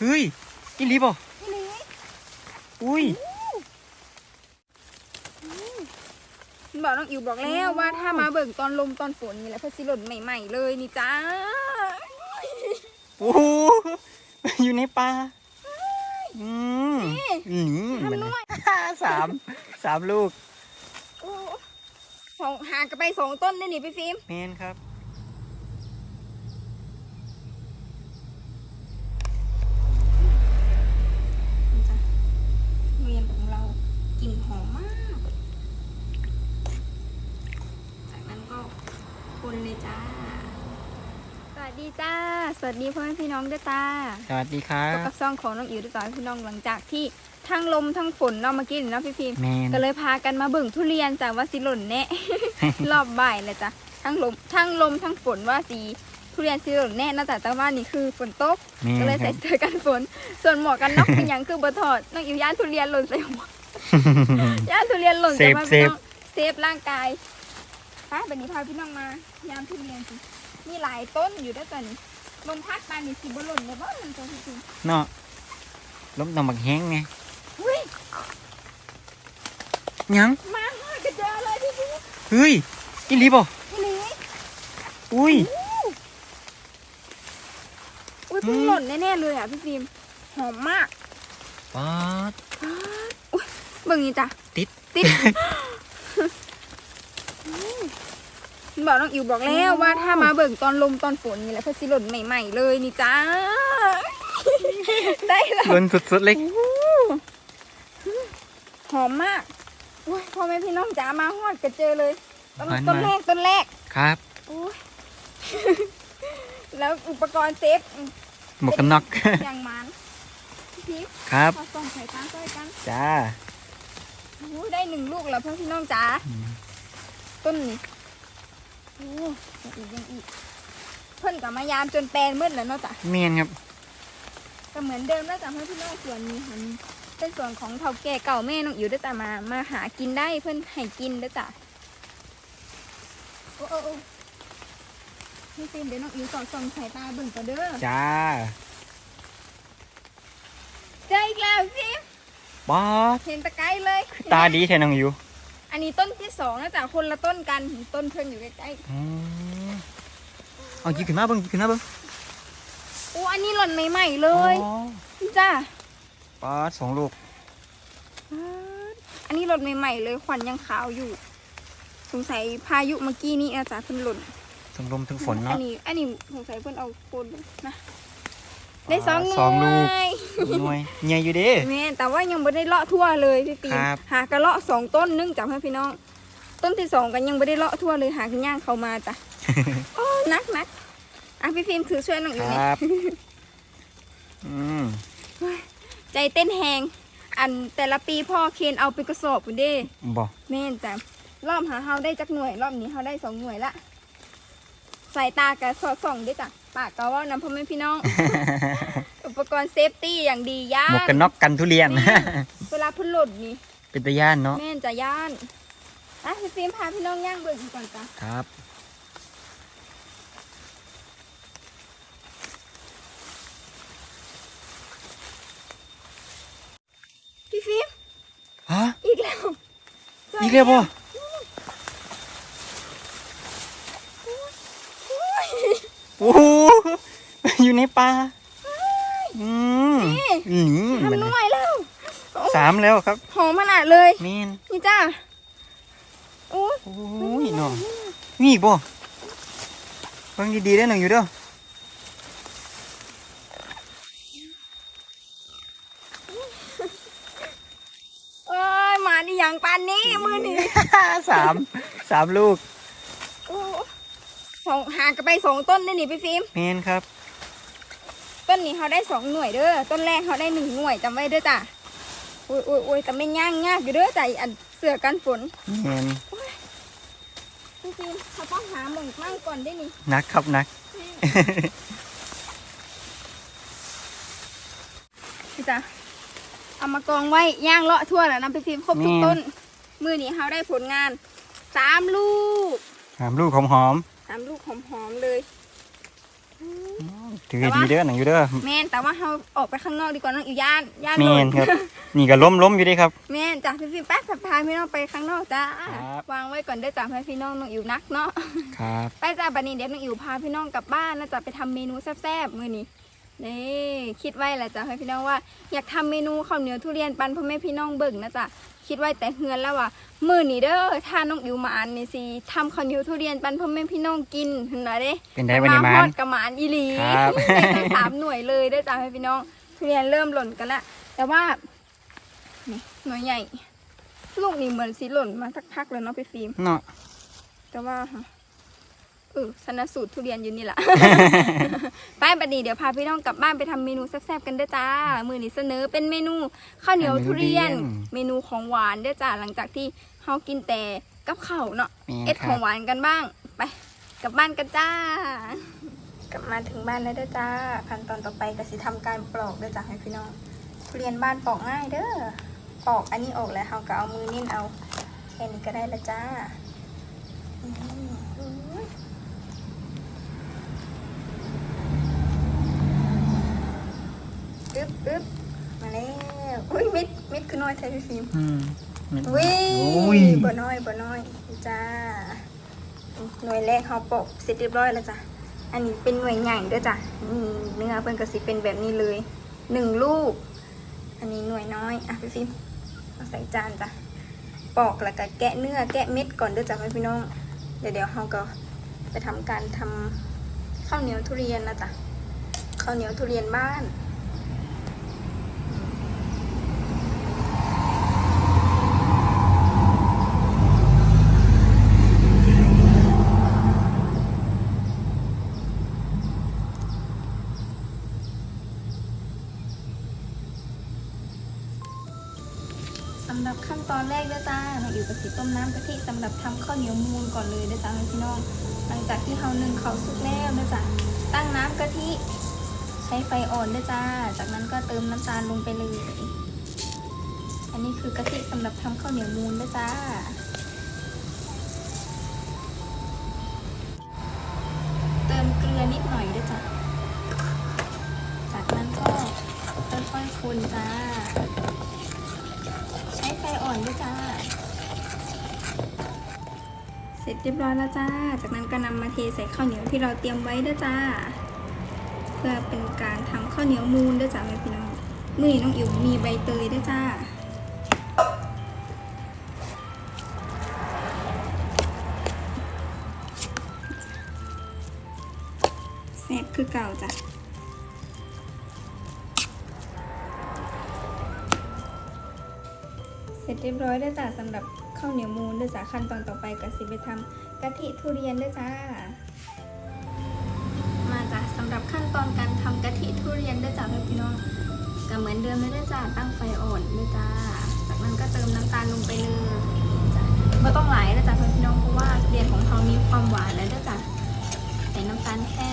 เฮ้ยอีหลีบ่นี่นี่อุ้ยบอกน้องอิวบอกแล้วว่าถ้ามาเบิ่งตอนลมตอนฝนนี่แหละเพื่อสิหล่นใหม่ๆเลยนี่จ้าโอ้โหอยู่ในป่าอืมอืมทำน้อยสามสามลูกโอ้สองห่างกันไปสองต้นได้นี่พี่ฟิล์มเมนครับ นี่จ้ะเมียนของเรากลิ่นหอมมาก จากนั้นก็คนเลยจ้า สวัสดีจ้า สวัสดีพ่อแม่พี่น้องด้วยจ้าสวัสดีครัพบบกับซ่องของน้องอิ๋วด้วยจ้าพี่น้องหลังจากที่ทั้งลมทั้งฝนเนาะเมื่อกี้เนาะพี่ฟิล์มเมนก็เลยพากันมาเบิ่งทุเรียนจากว่าสิหล่นแน่รอบบ่ายเลยจ้ะทั้งลมทั้งลมทั้งฝนว่าสีทุเรียนสิหล่นแน่นะจ๊ะแต่ว่านี่คือฝนตกเมนก็เลยคใส่รับเสื้อกันฝน ส่วนหมวกกันน็อกเป็นหยังคือบถอดน้องอิ๋วย่านทุเรียนหล่นใส่หัวย่านทุเรียนหล่นเซฟมาเซฟพี่น้องเซฟร่างกายไปวันนี้พาพี่น้องมายามทุเรียนสิ มีหลายต้นอยู่ด้วยจ้ะนี่ลมพัดมานี่สิบ่หล่นเลยบ่มันจะจริงเนาะล้มตำบักแห้งไงๆอุ้ยยังมาหากระเจอเลยพี่พี่เฮ้ยอีหลีบ่พี่หลีอุ้ยอุ้ยเพิ่งอืมหล่นแน่ๆเลยอะพี่ฟิล์มหอมมากป๊าดเบิ่งนี่จ้ะติดติด บอกน้องอิวบอกแล้วว่าถ้ามาเบิ่งตอนลมตอนฝนนี่แหละเพื่อสิหล่นใหม่ ๆ เลยนี่จ้า ได้แล้วล้นสุดๆเลยหอมมากโอ้ยพ่อแม่พี่น้องจ๋ามาฮอดกระเจอเลยต้นหวานต้นมากแรกต้นแรกครับโอ้ยแล้วอุปกรณ์เซฟหมวกกันน็อกอย่างมันพี่พีชครับมาส่องสายตาช่วยกันจ้าโอ้ยได้หนึ่งลูกแล้วพ่อพี่น้องจ๋าอืมต้นนี่ โอ้ยังอีกยังอีก เพิ่นกับมายามจนแปลนมืดแล้วเนาะจ้ะเมนครับ ก็เหมือนเดิมแล้วจ้ะเพื่อนพี่น้องส่วนนี้หันเป็นส่วนของเฒ่าแก่เก่าแม่น้องอิ๋วด้วยจ้ะมา มาหากินได้เพื่อนให้กินด้วยจ้ะโอ้โอ้โอ้พี่ฟิล์มเดี๋ยวน้องอิ๋วสอดส่องสายตาเบิ่งก่อนเด้อจ้าเจออีกแล้วพี่ฟิล์มป๊าดเห็นตะไคร้เลย ตาดีแทนน้องอยู่ อันนี้ต้นที่สองนะจ๊ะคนละต้นกันต้นเพิ่นอยู่ใกล้อืมเอาหยิบขึ้นมาเบิ่งหยิบขึ้นมาเบิ่งๆโอ้อันนี้หล่นใหม่ๆเลยอ๋อจ้าป๊าดสองลูกอันนี้หล่นใหม่ๆเลยควันยังขาวอยู่ สงสัยพายุเมื่อกี้นี้อาจารย์เพิ่นหล่น ทั้งลมทั้งฝนอัเนาะนี้อันนี้สงสัยเพิ่นเอาโคนนะ ได้สองหน่สองลูกวยหน่วยใหญ่อยู่เด้แม่แต่ว่ายังไม่ได้เลาะทั่วเลยพี่ปีครับหากระเลาะสองต้นนึงจ้ะเพื่อนพี่น้อง ต้นที่สองกันยังไม่ได้เลาะทั่วเลยหากันย่างเข้ามาจ้ะโอ้นักนักอะพี่ฟิล์มถือช่วยน้องอยู่คเนี่ยรับอืมใจเต้นแหงอันแต่ละปีพ่อเคนเอาไปกระสอบคุณเด้บอกแม่นจ้ะรอบหาเฮาได้จักหน่วย รอบนี้เฮาได้สองหน่วยละสายตากะสอดส่องด้วยจ้ะ ปากก็เว่าน้ำพ่อแม่พี่น้อง อุปกรณ์เซฟตี้อย่างดีย่าหมวกกันน็อกกันทุเรียน เวลาเพุ่นหล่นนี่ เป็นตะย่านเนาะแม่นจะย่านอะพี่ฟิล์มพาพี่น้องย่างเบิ่งก่อนจ้ะครับ พี่ฟิล์มฮะ อีกแล้วอีกแล้วบ่โอ้โห อยู่ในป่าอืมอืมทำหน่วยแล้วโอ้สามแล้วครับหอมขนาดเลยเมนนี่จ้าโอ้ยโอ้ยน้องนี่อีกบ่ฟังดีๆได้หนึ่งอยู่เด้อเอ้ยมาดิอย่างปานนี้มือนี่สามสามลูกโอ้สองห่างกันไปสองต้นได้นี่พี่ฟิล์มเมนครับ ต้นนี้เขาได้สองหน่วยเด้อต้นแรกเขาได้หนึ่งหน่วยจำไว้เด้อจ้ะโอ้ยโอ้ยโอ้ยแต่ไม่ย่างยากอยู่เด้อจ้ะอันเสือกันฝนเมนพี่ฟิล์มเขาต้องหาหม่องมั่งก่อนได้นี่นักครับนักพี่จ้ะเอามากองไว้ย่างเลาะทั่วแล้วนะพี่ฟิล์มครบทุกแม่ต้น มือนี้เขาได้ผลงานสามลูกสามลูกหอมสามลูกหอมๆเลยๆ ถือให้ดีเด้อหนังอยู่เด้อแม่นแต่ว่าเราออกไปข้างนอกดีกว่าน้องอยู่ย่านย่านแมโลนดครับ นี่ก็ล้มล้มอยู่เด้ครับ แม่นจ้ะพี่ฟิล์มแป๊บพาพี่น้องไปข้างนอกจ้าครับ วางไว้ก่อนเด้อจ้ะให้พี่น้องน้องอยู่นักเนาะ ครับ ไปจ้าบันนี้เดี๋ยวน้องอิ๋วพาพี่น้องกลับบ้านนะจ๊ะไปทำเมนูแซ่บๆมื้อนี้นี่คิดไว้แหละจ้ะให้พี่น้องว่า อยากทำเมนูข้าวเหนียวทุเรียนปันพ่อแม่พี่น้องเบิ่งนะจ๊ะ คิดไว้แต่เฮือนแล้วว่ามื้อนี้เด้อถ้าน้องอิ๋วมาอ่านนี่สิทำข้าวเหนียวทุเรียนปันพ่อแม่พี่น้องกินเห็นไหมเด้เป็นได้วันนี้มามาฮอดกับหมานอีหลีครับ ได้ทั้งสามหน่วยเลยได้อจ้ะให้พี่น้อง ทุเรียนเริ่มหล่นกันละแต่ว่านี่หน่วยใหญ่ ลูกนี่เหมือนสิหล่นมาสักพักแล้วเนาะพี่ฟิล์ม เนาะแต่ว่า เออสนสูตรทุเรียนอยู่นี่แหละ ไปบัดนี้เดี๋ยวพาพี่น้องกลับบ้านไปทำเมนูแซ่บๆกันเด้อจ้า มือนี้เสนอเป็นเมนูข้าวเหนียวทุเรียน เมนูของหวานเด้อจ้าหลังจากที่เฮากินแต่กับข้าวเนาะแม่นเอ็ดคขรัอบงหวานกันบ้าง ไปกลับบ้านกันจ้า กลับมาถึงบ้านแล้วเด้อจ้าขั้นตอนต่อไปก็สิทำการปลอกเด้อจ้าให้พี่น้องทุเรียนบ้านปอกง่ายเด้อปอกอันนี้ออกแล้วเฮาก็เอามือนิ่นเอาแค่นี้ก็ได้ละจ้าอืมอุ้ย อึ๊บอึ๊บมาแล้วอุ้ยมิดมิดคือน้อยแท้พี่ฟิล์มอืมวิอุ้ยบ่น้อยบ่น้อยจ้าหน่วยแรกเขาปอกเสร็จเรียบร้อยแล้วจ้ะอันนี้เป็นหน่วยใหญ่ด้วยจ้ะนี่เนื้อเพิ่นก็สิเป็นแบบนี้เลยหนึ่งลูก อันนี้หน่วยน้อยอะพี่ฟิล์มเอาใส่จานจ้ะปอกแล้วก็แกะเนื้อแกะเม็ดก่อนด้วยจ้ะพี่น้อง เดี๋ยวเดี๋ยวเราก็ไปทำการทำข้าวเหนียวทุเรียนนะจ้ะข้าวเหนียวทุเรียนบ้าน สำหรับขั้นตอนแรกด้วยจ้าน้องอิ๋ว กับสีต้มน้ำกะทิสำหรับทำข้าวเหนียวมูนก่อนเลยด้วยจ้าพี่น้อง หลังจากที่เรานึ่งเขาสุกแล้วด้วยจ้าตั้งน้ำกะทิใช้ไฟอ่อนด้วยจ้า จากนั้นก็เติมน้ำตาลลงไปเลย อันนี้คือกะทิสำหรับทำข้าวเหนียวมูนด้วยจ้าเติมเกลือนิดหน่อยด้วยจ้าจากนั้นก็ค่อยๆคนจ้า ใช้ไฟอ่อนด้วยจ้า เสร็จเรียบร้อยแล้วจ้า จากนั้นก็นำมาเทใส่ข้าวเหนียวที่เราเตรียมไว้ด้วยจ้า เพื่อเป็นการทำข้าวเหนียวมูนด้วยจ้าแม่พี่น้องมือนี้น้องอิ๋วมีใบเตยด้วยจ้าแซ่บคือเก่าจ้ะเสร็จเรียบร้อยแล้จ้ะสำหรับ ข้าวเหนียวมูนด้วยจ้ะขั้นตอนต่อไปก็สิไปทำกะทิทุเรียนด้วยจ้า มาจ้ะสำหรับขั้นตอนการทำกะทิทุเรียนด้วยจ้ะพี่น้องก็เหมือนเดิมเลยด้วยจ้ะตั้งไฟอ่อนด้วยจ้าจากนั้นก็เติมน้ำตาลลงไปเลยจ้ะไม่ต้องหลายนะจ้ะพี่น้องเพราะว่าทุเรียนของเขามีความหวานแล้วด้วยจ้ะใส่น้ำตาลแค่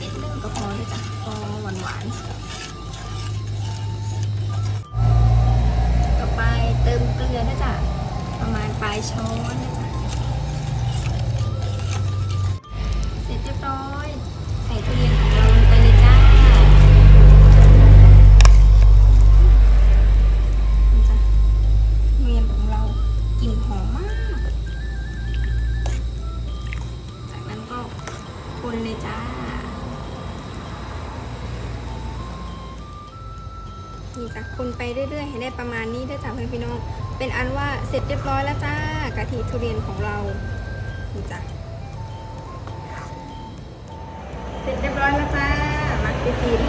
นิดนึงก็พอด้วยจ้ะพอหวานหวาน ประมาณปลายช้อนนะจ๊ะเสร็จเรียบร้อยใส่ทุเรียนของเราลงไปเลยจ้าทุเรียนของเรากลิ่นหอมมาก จากนั้นก็คนเลยจ้านี่จ้ะคนไปเรื่อยๆ ให้ได้ประมาณนี้ได้จ้ะเพื่อนพี่น้อง เป็นอันว่าเสร็จเรียบร้อยแล้วจ้ากะทิทุเรียนของเรานี่จ้ะเสร็จเรียบร้อยแล้วจ้ามาไปกิน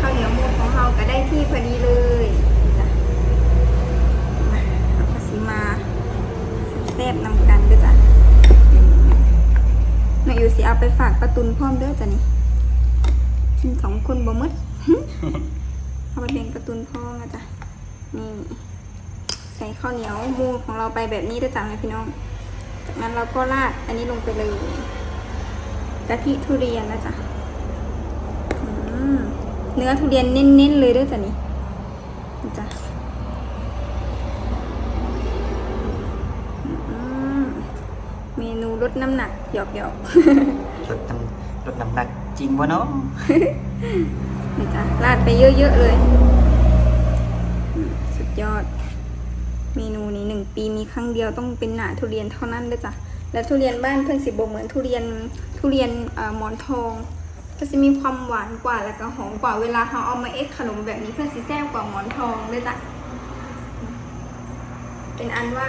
ข้าวเหนียวมูนของเราก็ได้ที่พอดีเลยจ้ะมาเอาภาษีมาแซ่บนำกันด้วยจ้ะนายอยู่สิเอาไปฝากประตุนพร้อมเด้อจ้ะนี่กินสองคนบ่มดเอาไปแบ่งกระตุนพ่อนะจ๊ะนี่ ใส่ข้าวเหนียวมูนของเราไปแบบนี้ด้วยจ้ะพี่น้อง จากนั้นเราก็ราดอันนี้ลงไปเลยกะทิทุเรียนนะจ๊ะอืมเนื้อทุเรียนเน้นๆเลยด้วยจ้ะนี่นี่จ้ะอืมเมนูลดน้ำหนักหยอกๆลดน้ำลดน้ำหนักจริงวะเนาะนี่จ้ะราดไปเยอะๆเลยอืมสุดยอด เมนูนี้หนึ่ง ปีมีครั้งเดียวต้องเป็นหนาทุเรียนเท่านั้นเลยจ้ะและทุเรียนบ้านเพื่อนสิบเหมือนทุเรียนทุเรียนอ่อหมอนทอง ก็จะมีความหวานกว่าแล้วก็หอมกว่าเวลาเขาเอามาเอ็กขนมแบบนี้เพื่อนสิแซ่บกว่าหมอนทองเลยจ้ะเป็นอันว่า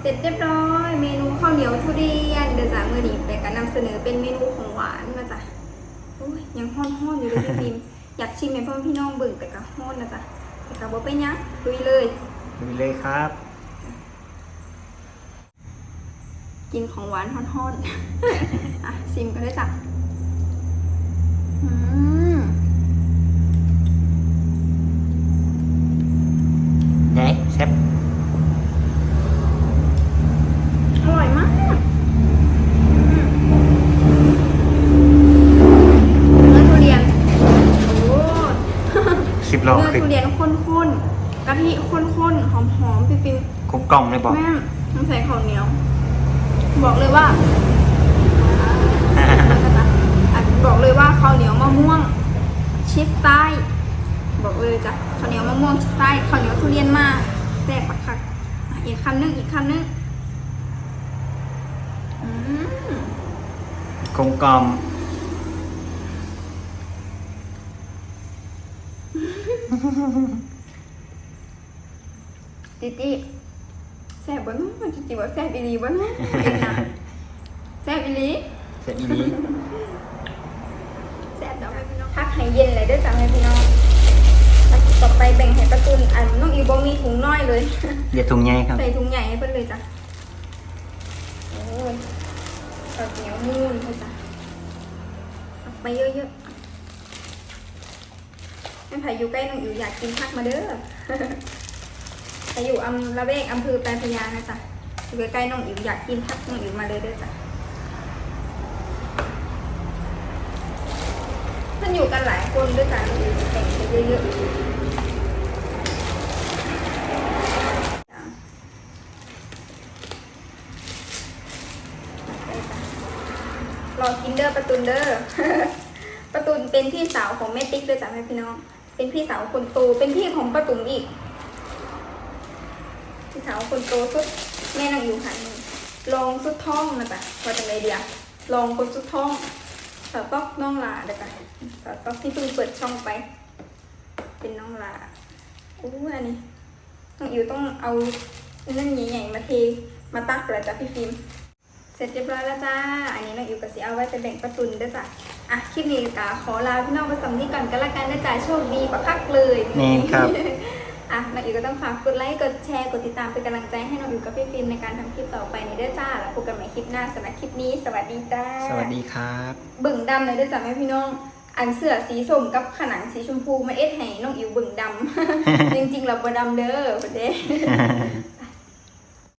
เสร็จเรียบร้อยเมนูข้าวเหนียวทุเรียนเดี๋ยวจ้ะมือดีไปกันนำเสนอเป็นเมนูของหวานนะจ๊ะยังห้อนๆอยู่เลยพี่ฟิล์มอยากชิมให้พ่อพี่น้องเบิ่งแต่ก็ห้อนนะจ๊ะแต่ก็บ่ไปนหยังลุยเลยดูเลยครับ กินของหวานฮ้อนๆอะชิมกันเลยจ้ะอืมไงแซ่บอร่อยมากเนื้อทุเรียนโอ้สิบโลเนื้อขึ้นทุเรียนข้นๆกะทิข้นๆหอมๆพี่ฟิล์มคุ้มกล่องเลยบอกแม่ต้องใส่ข้าวเหนียว บอกเลยว่าอะบอกเลยว่าข้าวเหนียวมะม่วงชิดใต้บอกเลยจ้ะข้าวเหนียวมะม่วงชิดใต้ข้าวเหนียวทุเรียนมากแซ่บปักคักอะอีกคำนึงอีกคำนึงอืมคุ้มกล่อมจิจิ แซ่บบ่เน้องจิจิว่าแซ่บอีหลีบ่เน้องเองนะแซ่บอีหลีเสร็จอีนี้แซ่บจ้ะแม่พี่น้องพักให้เย็นเลยเด้วยจ้ะแม่พี่น้องแล้วต่อไปแบ่งให้ประตุนอันน้องอีบมีถุงน้อยเลย เดี๋ยวถุงใหญ่ครับ ใส่ถุงใหญ่ให้เพิ่นเลยจ้ะโอ้ยข้าวเหนียวมูนเลยจ้ะเอาไปเยอะๆแม่ไผ่อยู่ใกล้น้องอิ๋วอยากกินพักมาเด้อ ไปอยู่อำละเวกอำเภอแปลพญานะจ๊ะอยู่ใกล้ๆน้องอิ๋วอยากกินพักน้องอิ๋วมาเลยด้อจ้ะมันอยู่กันหลายคนด้วยจ้ะน้องอิ๋วแต่งเยอะๆจ้ะรอกินเด้อประตุนเด้อประตุนเป็นพี่สาวของแม่ติ๊กเลยจ้ะแม่พี่น้อง เป็นพี่สาวคนโตเป็นพี่ของประตุนอีก พี่สาวคนโตสุดแม่นางอยู่หันลองสุดท้องนะจ๊ะว่าจังไรเดียลองคนสุดท้องสาวต๊อกน้องลาเด้อจ้ะสาวต๊อกที่เพิ่งเปิดช่องไป เป็นน้องลาอู้อันนี้น้องอิวต้องเอานั่นใหญ่ๆมาเทมาตักเลยจ้ะพี่ฟิล์มเสร็จเรียบร้อยแล้วจ้า อันนี้น้องอิวกับสีเอาไว้ไปแบ่งประตุนด้วยจ้ะอะคลิปนี้กาขอลาพี่น้องไปสำนีก่อนกันละกันนะจ๊ะโชคดีประคักเลยนี่ครับ อะน้องอิวก็ต้องฝากกดไลค์กดแชร์กดติดตามเป็นกำลังใจให้น้องอิวกับพี่ฟิล์มในการทำคลิปต่อไปในเด้อจ้าแล้วพบกันใหม่คลิปหน้าสำหรับคลิปนี้ สวัสดีจ้าสวัสดีครับบึ่งดำเลยเด้อจ้ะแม่พี่น้อง อันเสื้อสีส้มกับขนังสีชมพูมาเอ็ดให้น้องอิวบึ่งดำ จริงๆเราบ่ดำเด้อประเด้